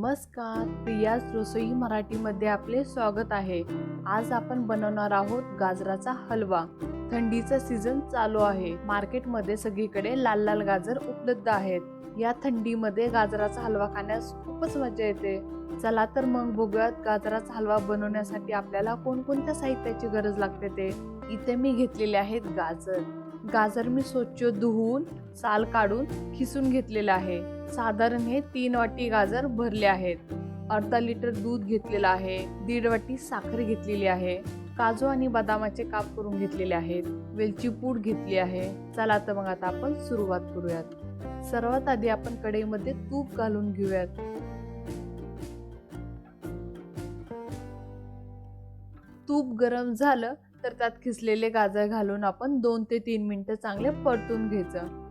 नमस्कार प्रियाज रसोई मराठीमध्ये आपले स्वागत आहे. आज आपण बनवणार आहोत गाजराचा हलवा. थंडीचा सीझन चालू आहे. मार्केटमध्ये सगळीकडे लाल लाल गाजर उपलब्ध आहेत. या थंडीमध्ये गाजराचा हलवा खाण्यास खूपच मजा येते. चला तर मग बघूयात गाजराचा हलवा बनवण्यासाठी आपल्याला कोणकोणत्या साहित्याची गरज लागते ते. इथे मी घेतलेले आहेत गाजर. गाजर मी स्वच्छ धुवून साल काढून खिसून घेतलेलं आहे. साधारण हे तीन वाटी गाजर भरले आहेत. अर्धा लिटर दूध घेतलेलं आहे. दीड वाटी साखर घेतलेली आहे. काजू आणि बदामाचे काप करून घेतलेले आहेत. वेलची पूड घेतली आहे. चला तर मग आता आपण सुरुवात करूयात. सर्वात आधी आपण कढईमध्ये तूप घालून घेऊयात. तूप गरम झालं तर त्यात खिसलेले गाजर घालून आपण दोन ते तीन मिनटं चांगले परतून घ्यायचं.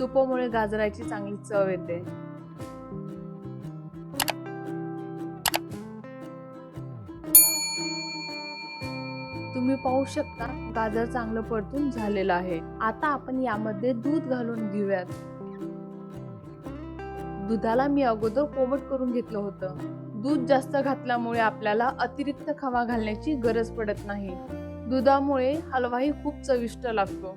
तुपामुळे गाजराची चांगली चव येते. तुम्ही पाहू शकता गाजर चांगलं परतून झालेलं आहे. आता आपण यामध्ये दूध घालून घेऊयात. दुधाला मी अगोदर कोमट करून घेतलं होतं. दूध जास्त घातल्यामुळे आपल्याला अतिरिक्त खवा घालण्याची गरज पडत नाही. दुधामुळे हलवाही खूप चविष्ट लागतो.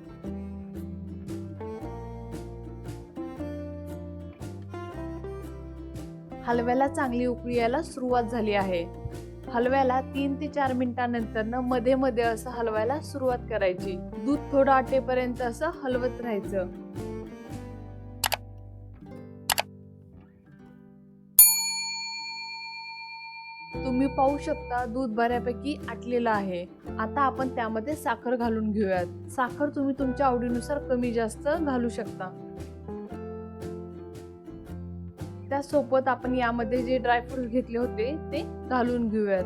हलव्याला चांगली उकळी यायला सुरुवात झाली आहे. हलव्याला तीन ते चार मिनिटांनंतरमध्ये मध्ये असं हलवायला सुरुवात करायची. दूध थोडं आटेपर्यंत असं हलवत राहायचं. तुम्ही पाहू शकता दूध बऱ्यापैकी आटलेलं आहे. आता आपण त्यामध्ये साखर घालून घेऊयात. साखर तुम्ही तुमच्या आवडीनुसार कमी जास्त घालू शकता. त्यासोबत आपण यामध्ये जे ड्रायफ्रूट घेतले होते ते घालून घेऊयात.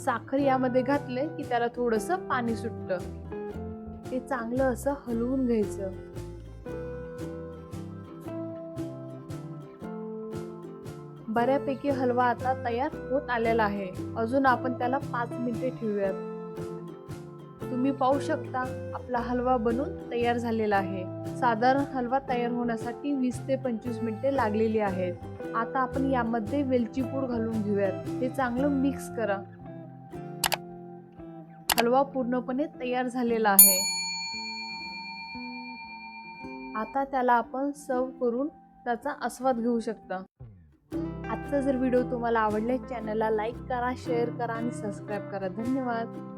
साखर यामध्ये घातले की त्याला थोडस पाणी सुटत ते चांगलं असं हलवून घ्यायचं. बऱ्यापैकी हलवा आता तयार होत आलेला आहे. अजून आपण त्याला पाच मिनिटे ठेवूयात. तुम्ही पाहू शकता आपला हलवा बनून तयार झालेला आहे. साधारण हलवा तयार होण्यासाठी वीस ते पंचवीस मिनिटे लागलेली आहेत. आता आपण यामध्ये वेलची पूड घालून घेऊयात. हे चांगलं मिक्स करा. हलवा पूर्णपणे तयार झालेला आहे. आता त्याला आपण सर्व करून त्याचा आस्वाद घेऊ शकता. आजचा जर व्हिडिओ तुम्हाला आवडला चॅनलला लाईक करा शेअर करा आणि सबस्क्राईब करा. धन्यवाद.